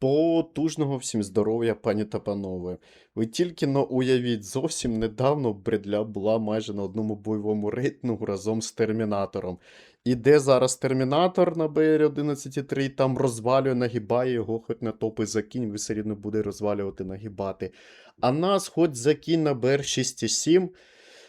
Потужного всім здоров'я, пані та панове. Ви тільки но уявіть, зовсім недавно Бредля була майже на одному бойовому рейтингу разом з Термінатором. І де зараз Термінатор на БР-11.3, там розвалює, нагибає його, хоч на топи закинь, все рівно буде розвалювати, нагибати. А нас хоч закинь на БР-6.7,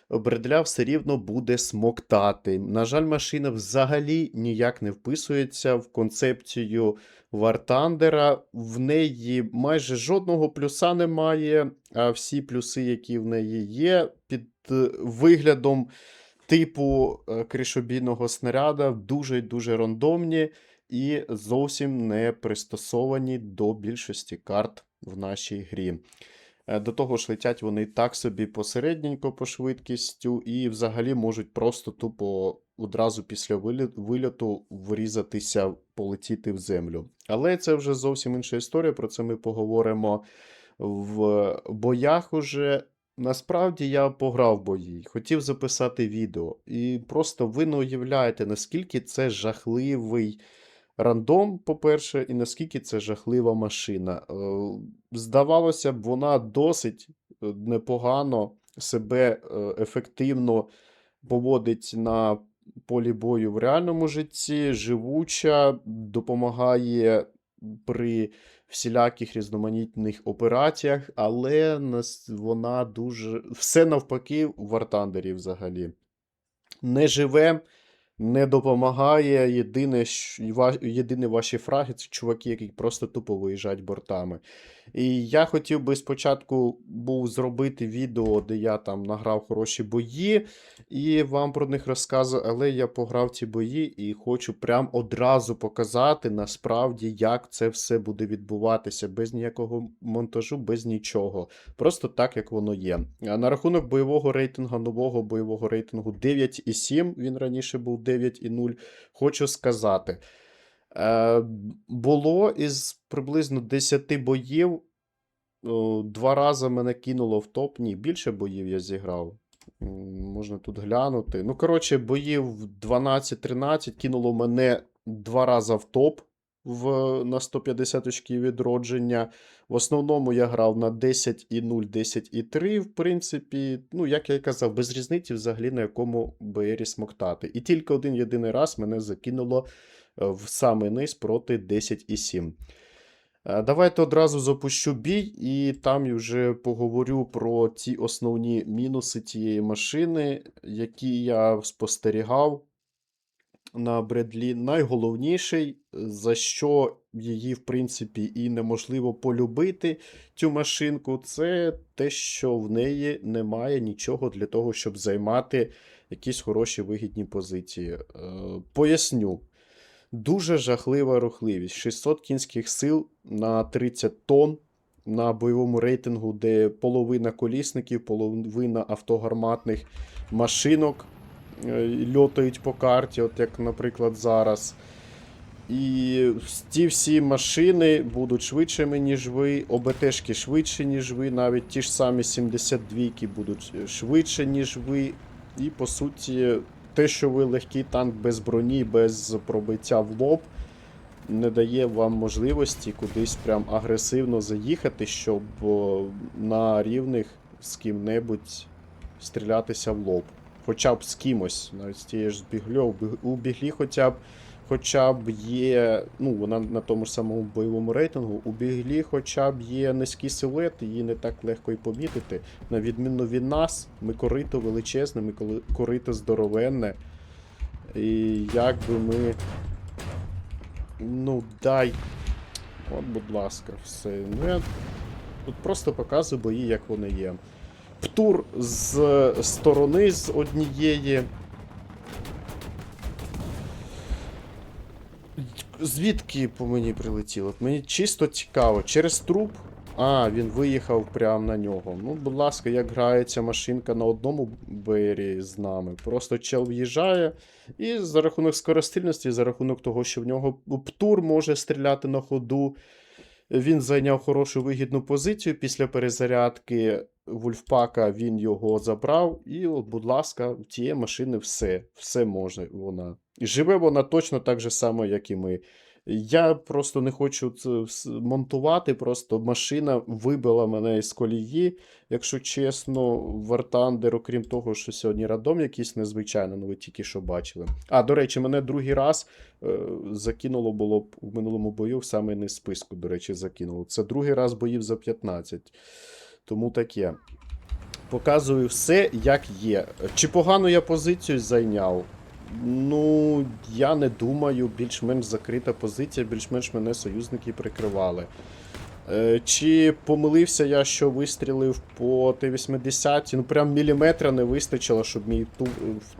Бредля все рівно буде смоктати. На жаль, машина взагалі ніяк не вписується в концепцію Вартандера. В неї майже жодного плюса немає, а всі плюси, які в неї є, під е, виглядом типу е, кришобійного снаряда, дуже-дуже рандомні і зовсім не пристосовані до більшості карт в нашій грі. Е, До того ж, летять вони так собі посередненько по швидкістю, і взагалі можуть просто тупо одразу після вильоту врізатися, полетіти в землю. Але це вже зовсім інша історія. Про це ми поговоримо в боях уже. Насправді я пограв бої, хотів записати відео, і просто ви не уявляєте, наскільки це жахливий рандом, по-перше, і наскільки це жахлива машина. Е, Здавалося б, вона досить е, непогано себе е, ефективно поводить на полі бою в реальному житті, живуча, допомагає при всіляких різноманітних операціях, але вона дуже. Все навпаки в Вартандері взагалі. Не живе, не допомагає. Єдине, єдине ваші фраги це чуваки, які просто тупо виїжджають бортами. І я хотів би спочатку був зробити відео, де я там награв хороші бої, і вам про них розказую, але я пограв ці бої і хочу прям одразу показати насправді, як це все буде відбуватися, без ніякого монтажу, без нічого. Просто так, як воно є. На рахунок бойового рейтингу, нового бойового рейтингу 9,7, він раніше був 9,0, хочу сказати. Е, було із приблизно 10 боїв. О, Два рази мене кинуло в топ. Ні, більше боїв я зіграв. Можна тут глянути. Ну, коротше, боїв 12-13 кинуло мене два рази в топ в, на 150 очків відродження. В основному я грав на 10,0, 10,3, в принципі. Ну, як я і казав, без різниці взагалі на якому БРі смоктати. І тільки один єдиний раз мене закинуло е, в самий низ проти 10,7. Е, Давайте одразу запущу бій, і там вже поговорю про ті основні мінуси тієї машини, які я спостерігав на Бредлі. Найголовніший, за що її, в принципі, і неможливо полюбити, цю машинку, це те, що в неї немає нічого для того, щоб займати якісь хороші вигідні позиції. Е, Поясню. Дуже жахлива рухливість. 600 кінських сил на 30 тонн на бойовому рейтингу, де половина колісників, половина автогарматних машинок е, льотають по карті, от як, наприклад, зараз. І ті всі машини будуть швидшими, ніж ви, ОБТшки швидше, ніж ви, навіть ті ж самі 72-ки будуть е, швидше, ніж ви. І по суті, те, що ви легкий танк без броні, без пробиття в лоб, не дає вам можливості кудись прям агресивно заїхати, щоб на рівних з ким-небудь стрілятися в лоб. Хоча б з кимось, навіть з тієї ж бігльо, У біглі хоча б хоча б є, ну, вона на тому ж самому бойовому рейтингу, у біглі хоча б є низький силует, її не так легко і помітити. На відміну від нас, ми корито величезне, ми корито здоровенне. І як би ми. Ну, дай. От, будь ласка, все. Ну, я тут просто показую бої, як вони є. Птур з сторони з однієї. Звідки по мені прилетіло? Мені чисто цікаво. Через труп. А, він виїхав прямо на нього. Ну, будь ласка, як грається машинка на одному бері з нами. Просто чел в'їжджає, і за рахунок скоростильності, за рахунок того, що в нього птур може стріляти на ходу. Він зайняв хорошу вигідну позицію. Після перезарядки Вульфпака він його забрав. І, от, будь ласка, в тієї машини все. Все може вона. І живе вона точно так же само, як і ми. Я просто не хочу це монтувати. Просто машина вибила мене із колії. Якщо чесно, Thunder, окрім того, що сьогодні радом якийсь незвичайний, ну ви тільки що бачили. А, до речі, мене другий раз е, закинуло було у минулому бою в самий низ списку, до речі, закинуло. Це другий раз боїв за 15. Тому таке. Показую все, як є. Чи погану я позицію зайняв? Ну, я не думаю, більш-менш закрита позиція, більш-менш мене союзники прикривали. Е, Чи помилився я, що вистрілив по Т-80? Ну, прям міліметра не вистачило, щоб мій тур,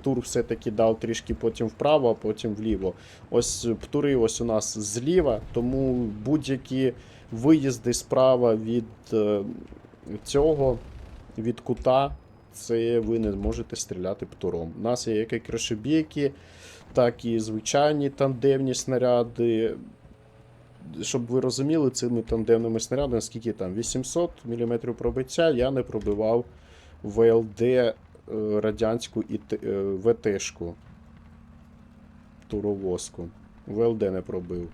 тур все-таки дав трішки потім вправо, а потім вліво. Ось птури ось у нас зліва, тому будь-які виїзди справа від е, цього, від кута, це ви не можете стріляти птуром. У нас є як і кришебійки, так і звичайні тандемні снаряди. Щоб ви розуміли, цими тандемними снарядами, скільки там 800 мм пробиття, я не пробивав ВЛД е, радянську е, Туровозку. ВЛД не пробив.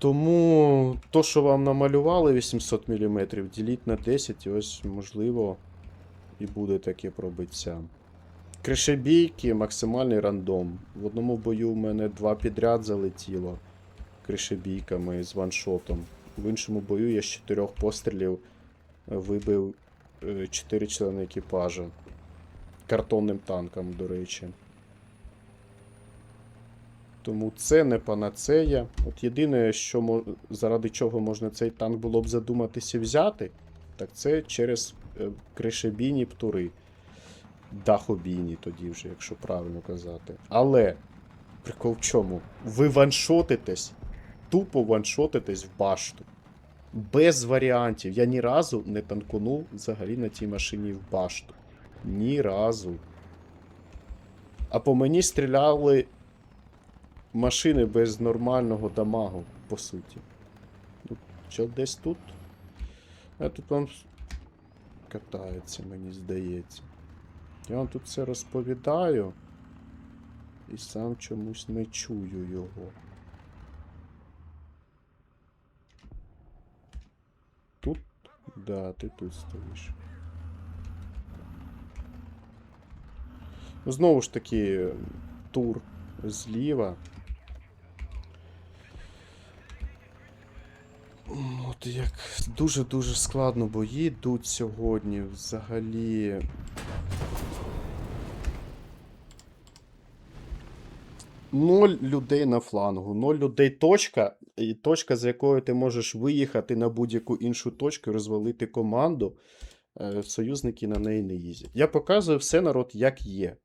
Тому то, що вам намалювали 800 мм, діліть на 10, і ось, можливо, і буде таке пробиття. Кришебійки, максимальний рандом. В одному бою в мене два підряд залетіло кришебійками з ваншотом. В іншому бою я з чотирьох пострілів е, вибив 4 члени екіпажа. Картонним танком, до речі. Тому це не панацея. От єдине, що заради чого можна цей танк було б задуматися взяти, так це через е, кришебійні птури. Дахобійні тоді вже, якщо правильно казати. Але прикол в чому? Ви ваншотитесь, тупо ваншотитесь в башту. Без варіантів. Я ні разу не танкунув взагалі на тій машині в башту. Ні разу. А по мені стріляли машини без нормального дамагу, по суті. Ну, що десь тут? А тут вам катається, мені здається. Я вам тут все розповідаю. І сам чомусь не чую його. Тут? Да, ти тут стоїш. Знову ж таки, тур зліва. От як дуже-дуже складно бої йдуть сьогодні взагалі. Ноль людей на флангу, ноль людей точка, і точка, з якої ти можеш виїхати на будь-яку іншу точку розвалити команду. Е, Союзники на неї не їздять. Я показую все народ, як є.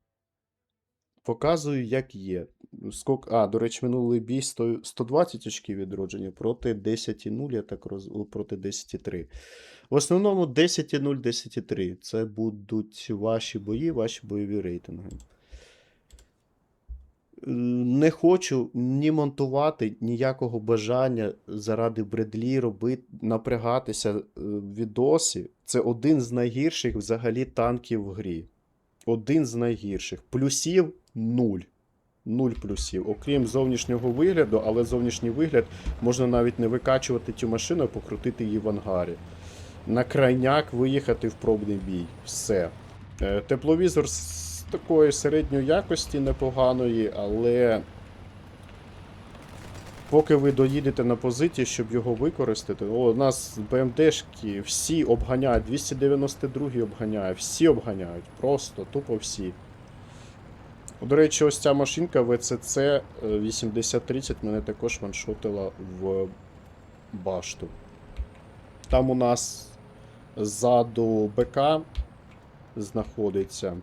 Показую, як є. Скок... А, до речі, минулий бій 100... 120 очків відродження проти 10,0, я так роз... проти 10,3. В основному 10,0, 10,3. Це будуть ваші бої, ваші бойові рейтинги. Не хочу ні монтувати, ніякого бажання заради бредлі робити, напрягатися е, в відосі. Це один з найгірших взагалі танків в грі. Один з найгірших. Плюсів нуль. Нуль плюсів. Окрім зовнішнього вигляду, але зовнішній вигляд можна навіть не викачувати цю машину, а покрутити її в ангарі. На крайняк виїхати в пробний бій. Все. Е, Тепловізор з такої середньої якості непоганої, але поки ви доїдете на позицію, щоб його використати. О, у нас БМДшки всі обганяють, 292 обганяє, всі обганяють, просто тупо всі. До речі, ось ця машинка ВЦЦ е, 8030 мене також ваншотила в башту. Там у нас ззаду БК знаходиться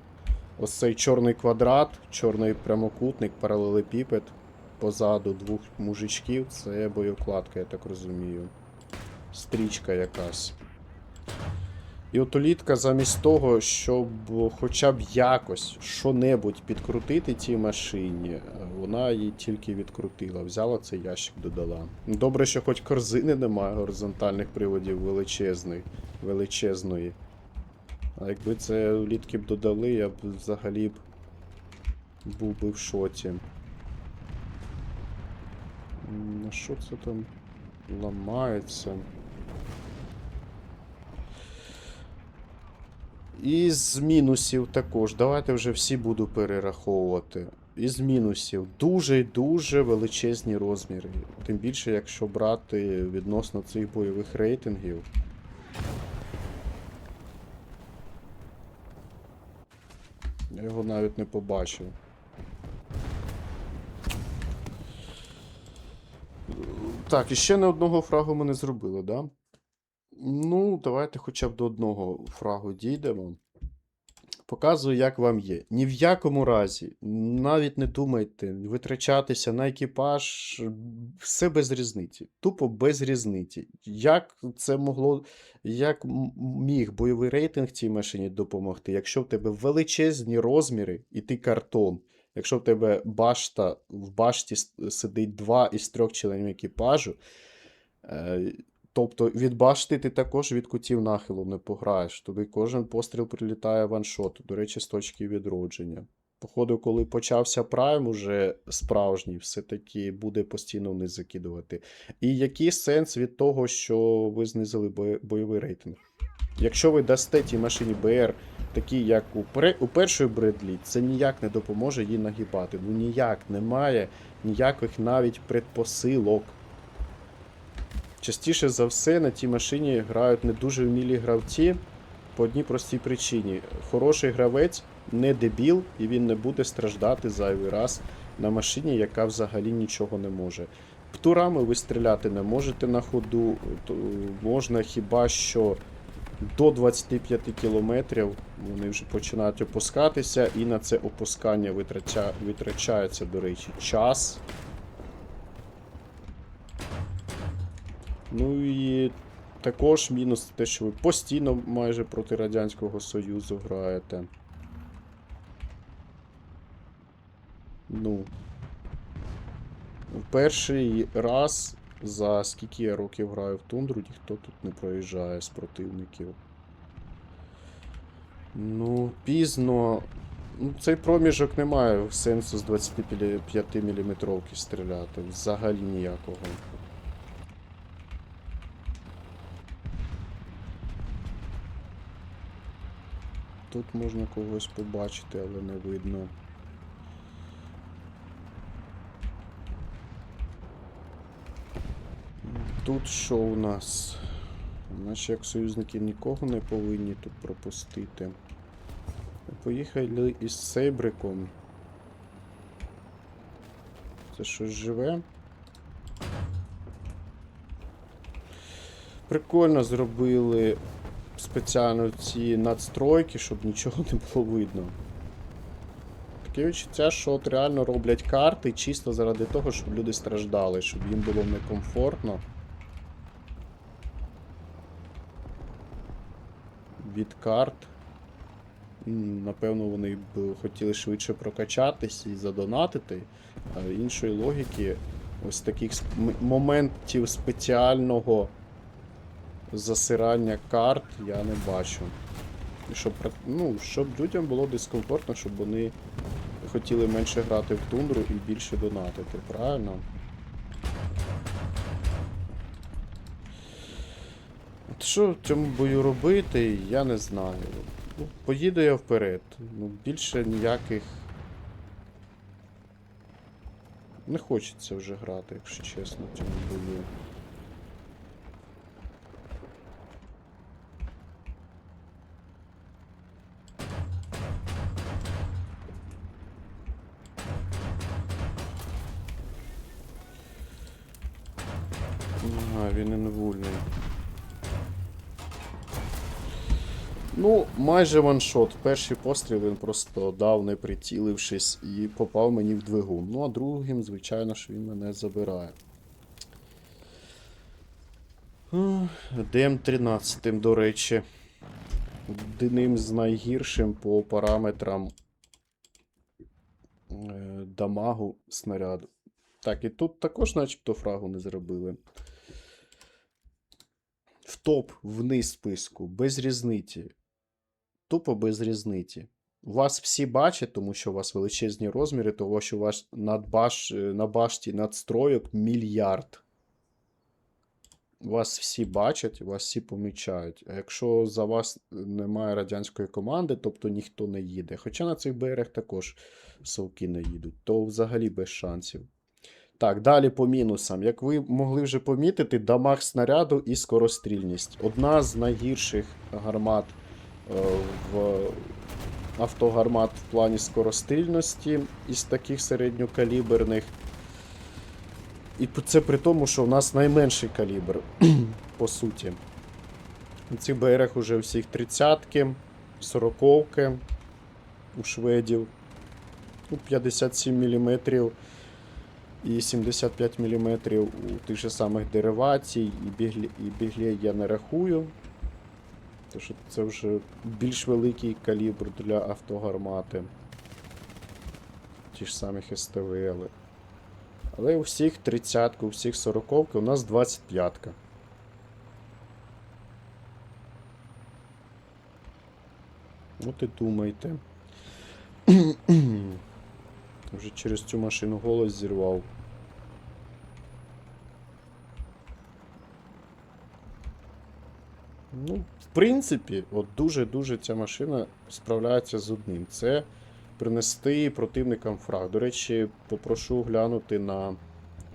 ось цей чорний квадрат, чорний прямокутник, паралелепіпед. Позаду двох мужичків. Це боєвкладка, я так розумію. Стрічка якась. І от улітка замість того, щоб хоча б якось що-небудь підкрутити тій машині, вона її тільки відкрутила. Взяла цей ящик, додала. Добре, що хоч корзини немає горизонтальних приводів величезної. величезної. А якби це улітки б додали, я б взагалі б був би в шоці. На що це там ламається? Із мінусів також. Давайте вже всі буду перераховувати. Із мінусів дуже і дуже величезні розміри. Тим більше, якщо брати відносно цих бойових рейтингів. Я його навіть не побачив. Так, і ще не одного фрагу ми не зробили, да? Ну, давайте хоча б до одного фрагу дійдемо. Показую, як вам є. Ні в якому разі, навіть не думайте витрачатися на екіпаж, все без різниці. Тупо без різниці. Як це могло, як міг бойовий рейтинг цій машині допомогти, якщо в тебе величезні розміри і ти картон, якщо в тебе башта, в башті сидить два із трьох членів екіпажу, е, Тобто від башти ти також від кутів нахилу не пограєш. Тобі кожен постріл прилітає ваншот. До речі, з точки відродження. Походу, коли почався прайм уже справжній, все-таки буде постійно вниз закидувати. І який сенс від того, що ви знизили бойовий рейтинг? Якщо ви дасте тій машині БР, такі як у, у першої Бредлі, це ніяк не допоможе їй нагибати. Ну ніяк немає ніяких навіть предпосилок. Частіше за все на тій машині грають не дуже вмілі гравці по одній простій причині. Хороший гравець не дебіл, і він не буде страждати зайвий раз на машині, яка взагалі нічого не може. Птурами ви стріляти не можете на ходу, можна хіба що до 25 кілометрів вони вже починають опускатися, і на це опускання витрача... витрачається, до речі, час. Ну і також мінус те, що ви постійно майже проти Радянського Союзу граєте. Ну. Перший раз за скільки я років граю в тундру, ніхто тут не проїжджає з противників. Ну, пізно. Ну, цей проміжок не має сенсу з 25 мм стріляти. Взагалі ніякого. Тут можна когось побачити, але не видно. Тут що у нас? Наші як союзники нікого не повинні тут пропустити. Поїхали із Сейбриком. Це щось живе? Прикольно зробили спеціально ці надстройки, щоб нічого не було видно. Таке відчуття, що от реально роблять карти чисто заради того, щоб люди страждали, щоб їм було некомфортно. Від карт. Напевно, вони б хотіли швидше прокачатись і задонатити. А іншої логіки, ось таких моментів спеціального засирання карт я не бачу. Щоб, ну, щоб людям було дискомфортно, щоб вони хотіли менше грати в тундру і більше донатити, правильно? От що в цьому бою робити, я не знаю. Ну, поїду я вперед. Ну, більше ніяких. Не хочеться вже грати, якщо чесно, в цьому бою. Майже ваншот. Перший постріл він просто дав, не прицілившись, і попав мені в двигун. Ну, а другим, звичайно, що він мене забирає. ДМ-13, до речі. Одним з найгіршим по параметрам е, дамагу снаряду. Так, і тут також начебто фрагу не зробили. В топ, вниз списку, без різниці. Тупо без різниці. Вас всі бачать, тому що у вас величезні розміри, тому що у вас над баш... е, на башті надстройок мільярд. Вас всі бачать, вас всі помічають. А якщо за вас немає радянської команди, тобто ніхто не їде. Хоча на цих БРах також совки не їдуть, то взагалі без шансів. Так, далі по мінусам. Як ви могли вже помітити, дамаг снаряду і скорострільність. Одна з найгірших гармат в автогармат в плані скорострільності із таких середньокаліберних. І це при тому, що у нас найменший калібр, по суті. У цих БРах уже всіх 30-ки, 40-ки у шведів, ну, 57 мм і 75 мм у тих же самих деривацій, і біглі, і біглі я не рахую. Тому що це вже більш великий калібр для автогармати. Ті ж самі СТВЛ. Але у всіх 30 у всіх 40 у нас 25. -ка. От і думайте. Вже через цю машину голос зірвав. Ну, в принципі, от дуже-дуже ця машина справляється з одним. Це принести противникам фраг. До речі, попрошу глянути на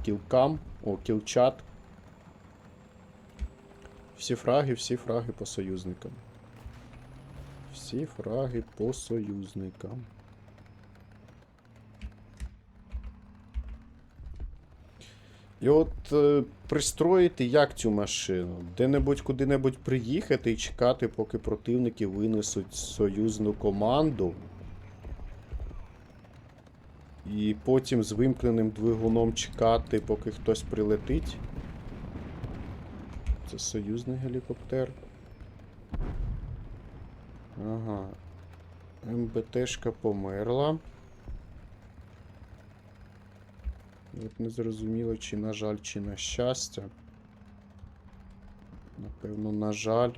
кілкам, о, кілчат. Всі фраги, всі фраги по союзникам. Всі фраги по союзникам. І от е, пристроїти як цю машину? Де-небудь куди-небудь приїхати і чекати, поки противники винесуть союзну команду. І потім з вимкненим двигуном чекати, поки хтось прилетить. Це союзний гелікоптер. Ага. МБТшка померла. От не зрозуміло, чи на жаль, чи на щастя. Напевно, на жаль.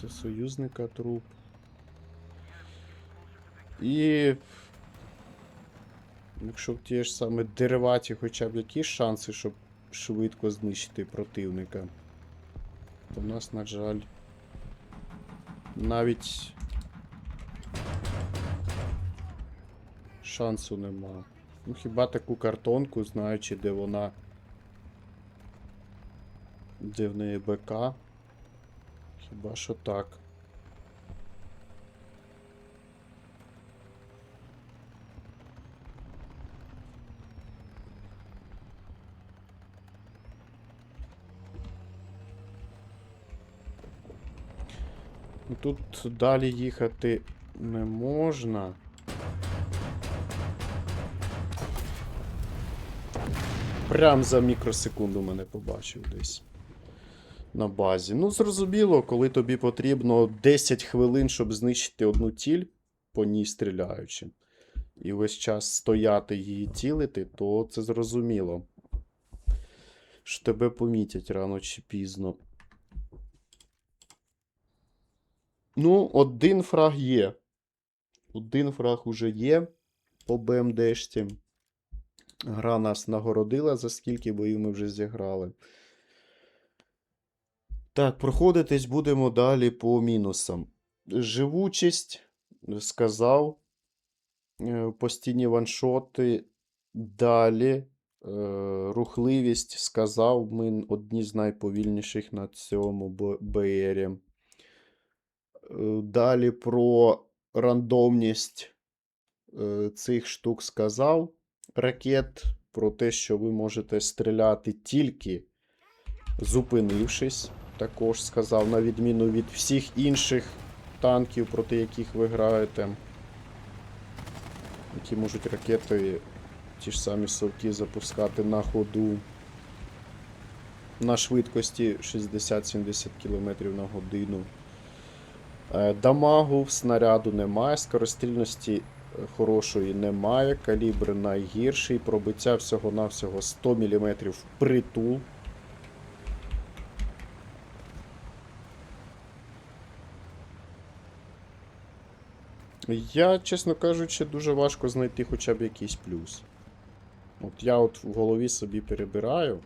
Це союзника труп. І. Якщо в ті ж саме дериваті хоча б якісь шанси, щоб швидко знищити противника. В нас, на жаль, навіть шансу нема. Ну, хіба таку картонку, знаючи, де вона. Де в неї БК. Хіба що так. Тут далі їхати не можна. Прям за мікросекунду мене побачив десь на базі. Ну, зрозуміло, коли тобі потрібно 10 хвилин, щоб знищити одну ціль, по ній стріляючи, і весь час стояти її цілити, то це зрозуміло. Що тебе помітять рано чи пізно. Ну, один фраг є. Один фраг уже є по БМДшці. Гра нас нагородила, за скільки боїв ми вже зіграли. Так, проходитись будемо далі по мінусам. Живучість, сказав. Е, Постійні ваншоти. Далі. Е, Рухливість сказав. Ми одні з найповільніших на цьому БРі. Е, Далі про рандомність е, цих штук сказав. Ракет про те, що ви можете стріляти тільки зупинившись. Також сказав, на відміну від всіх інших танків, проти яких ви граєте, які можуть ракети ті ж самі совки запускати на ходу на швидкості 60-70 км на годину. Е, дамагу в снаряду немає, скорострільності е, хорошої немає, калібр найгірший, пробиття всього-навсього 100 мм в притул. Я, чесно кажучи, дуже важко знайти хоча б якийсь плюс. От я от в голові собі перебираю.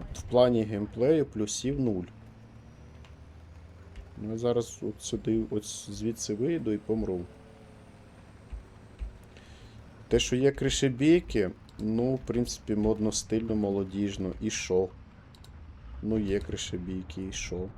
От в плані геймплею плюсів 0 я зараз от сюди, от звідси вийду і помру. Те, що є кришебійки, ну, в принципі, модно стильно, молодіжно. І що? Ну, є кришебійки, і що?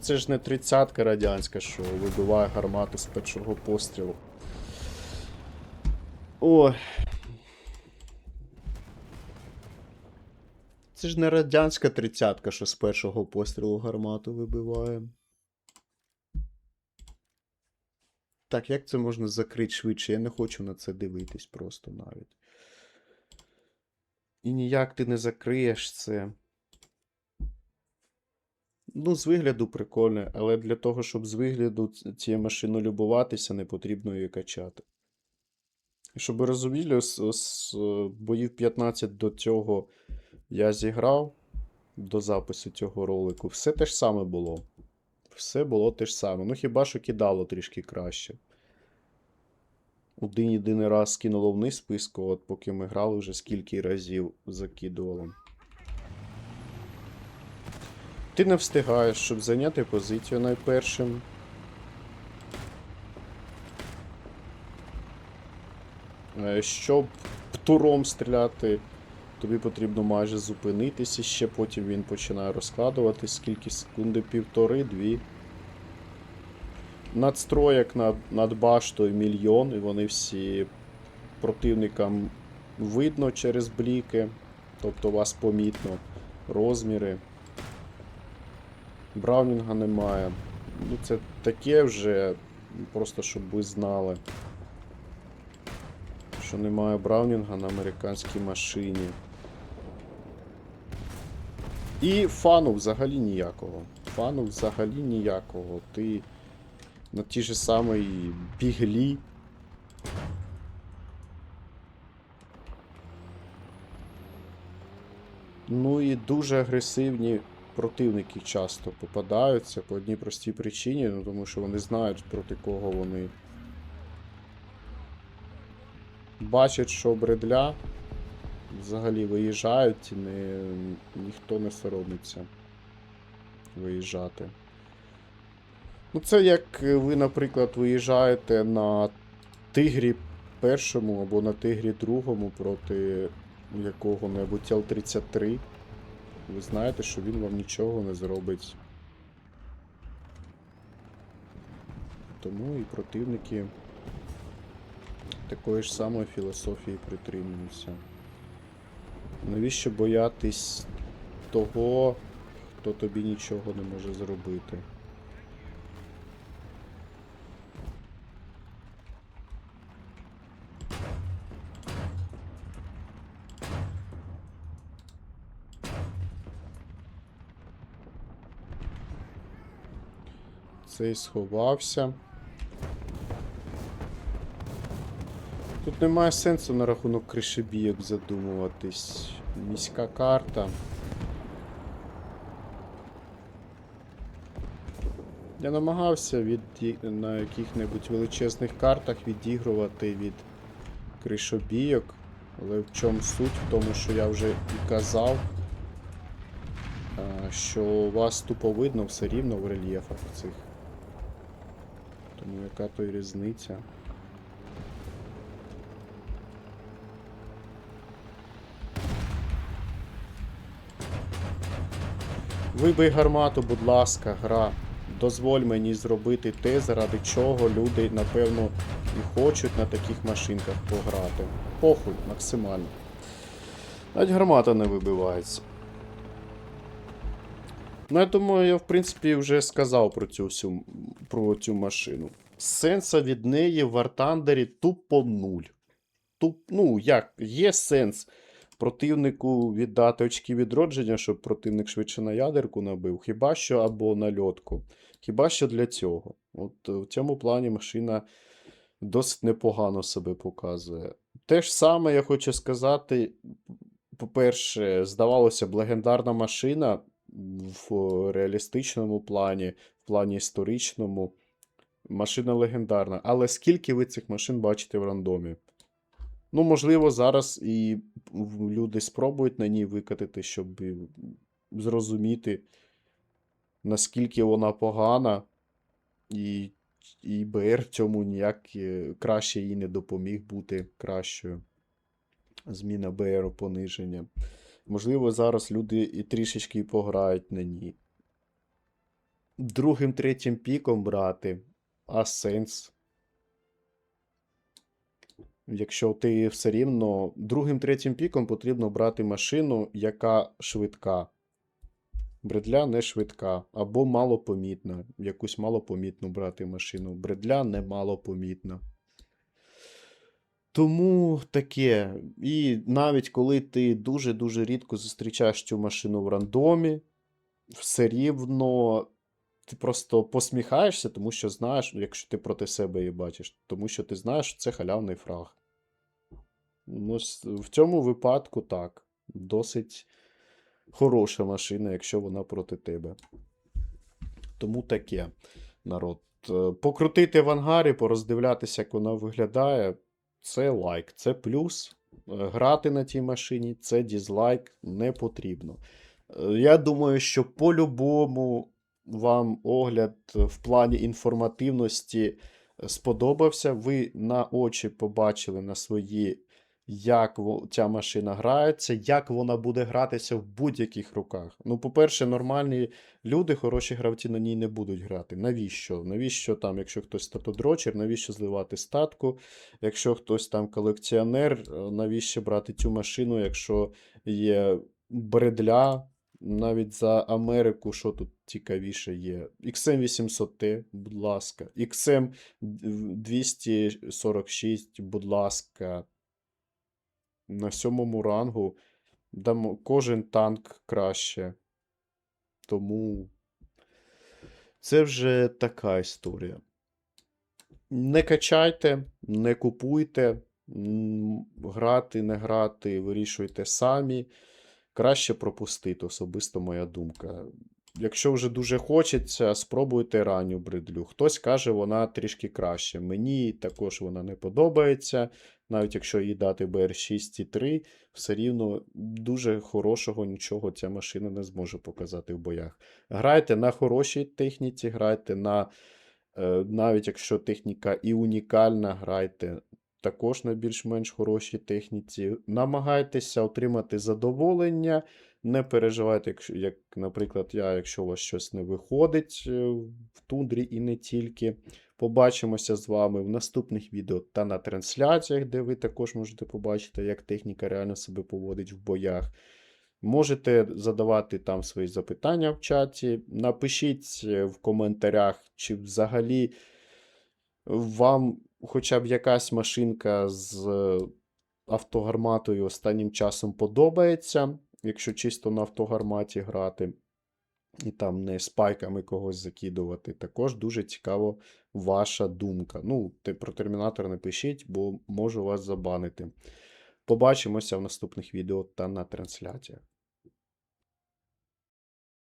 Це ж не тридцятка радянська, що вибиває гармату з першого пострілу. Ой. Це ж не радянська тридцятка, що з першого пострілу гармату вибиває. Так, як це можна закрити швидше? Я не хочу на це дивитись просто навіть. І ніяк ти не закриєш це. Ну, з вигляду прикольне, але для того, щоб з вигляду цією машиною любуватися, не потрібно її качати. Щоб ви розуміли, з, з е, боїв 15 до цього я зіграв до запису цього ролику. Все те ж саме було. Все було те ж саме. Ну, хіба що кидало трішки краще. Один єдиний раз скинуло вниз списку, от поки ми грали, вже скільки разів закидувало. Ти не встигаєш, щоб зайняти позицію найпершим. Е, Щоб птуром стріляти, тобі потрібно майже зупинитися, ще потім він починає розкладувати скільки секунди, півтори-дві. Надстроєк над, над баштою мільйон, і вони всі противникам видно через бліки, тобто вас помітно, розміри. Браунінга немає. Ну, це таке вже, просто щоб ви знали. Що немає Браунінга на американській машині. І фану взагалі ніякого. Фану взагалі ніякого. Ти на ті ж самій біглі. Ну і дуже агресивні противники часто попадаються по одній простій причині, ну тому що вони знають проти кого вони. Бачать, що бредля взагалі виїжджають не, ніхто не соромиться виїжджати. Ну, це як ви, наприклад, виїжджаєте на тигрі першому або на тигрі другому проти якого-небудь Л-33. Ви знаєте, що він вам нічого не зробить. Тому і противники такої ж самої філософії притримуються. Навіщо боятись того, хто тобі нічого не може зробити? Цей сховався. Тут немає сенсу на рахунок кришебійок задумуватись. Міська карта. Я намагався від... на яких-небудь величезних картах відігрувати від кришобійок. Але в чому суть? В тому, що я вже і казав, що вас тупо видно все рівно в рельєфах цих. Тому яка то й різниця? Вибий гармату, будь ласка, гра. Дозволь мені зробити те, заради чого люди, напевно, і хочуть на таких машинках пограти. Похуй, максимально. Навіть гармата не вибивається. Ну, я думаю, я в принципі вже сказав про цю всю про цю машину. Сенса від неї в Артандері тупо нуль. Туп, ну, як, є сенс противнику віддати очки відродження, щоб противник швидше на ядерку набив. Хіба що або на льотку. Хіба що для цього. От е, в цьому плані машина досить непогано себе показує. Те ж саме я хочу сказати. По-перше, здавалося б, легендарна машина в реалістичному плані, в плані історичному. Машина легендарна. Але скільки ви цих машин бачите в рандомі? Ну, можливо, зараз і люди спробують на ній викатити, щоб зрозуміти, наскільки вона погана, і, і БР цьому ніяк е, краще їй не допоміг бути кращою. Зміна БР пониження. Можливо, зараз люди і трішечки пограють на ній. Другим, третім піком брати, а сенс. Якщо ти все рівно другим, третім піком потрібно брати машину, яка швидка. Бредля не швидка, або малопомітна. Якусь малопомітну брати машину. Бредля не малопомітна. Тому таке. І навіть коли ти дуже-дуже рідко зустрічаєш цю машину в рандомі, все рівно ти просто посміхаєшся, тому що знаєш, якщо ти проти себе її бачиш, тому що ти знаєш, що це халявний фраг. Ну, в цьому випадку так. Досить хороша машина, якщо вона проти тебе. Тому таке, народ. Е, Покрутити в ангарі, пороздивлятися, як вона виглядає, це лайк, це плюс. Е, Грати на тій машині це дізлайк не потрібно. Е, Я думаю, що по-любому вам огляд в плані інформативності сподобався. Ви на очі побачили на свої, як ця машина грається, як вона буде гратися в будь-яких руках. Ну, по-перше, нормальні люди, хороші гравці на ній не будуть грати. Навіщо? Навіщо там, якщо хтось статодрочер, навіщо зливати статку? Якщо хтось там колекціонер, е, навіщо брати цю машину, якщо є бредля, навіть за Америку, що тут цікавіше є? XM800T, будь ласка. XM246, будь ласка. На сьомому рангу дамо кожен танк краще. Тому це вже така історія. Не качайте, не купуйте, грати, не грати, вирішуйте самі. Краще пропустити, особисто моя думка. Якщо вже дуже хочеться, спробуйте ранню бридлю. Хтось каже, вона трішки краще. Мені також вона не подобається. Навіть якщо їй дати BR6.3, все рівно дуже хорошого нічого ця машина не зможе показати в боях. Грайте на хорошій техніці, грайте на, е, навіть якщо техніка і унікальна, грайте також на більш-менш хорошій техніці. Намагайтеся отримати задоволення. Не переживайте, якщо, як, наприклад, я, якщо у вас щось не виходить е, в тундрі і не тільки. Побачимося з вами в наступних відео та на трансляціях, де ви також можете побачити, як техніка реально себе поводить в боях. Можете задавати там свої запитання в чаті. Напишіть е, в коментарях, чи взагалі вам хоча б якась машинка з е, автогарматою останнім часом подобається, якщо чисто на автогарматі грати, і там не спайками когось закидувати. Також дуже цікаво ваша думка. Ну, про термінатор не пишіть, бо можу вас забанити. Побачимося в наступних відео та на трансляціях.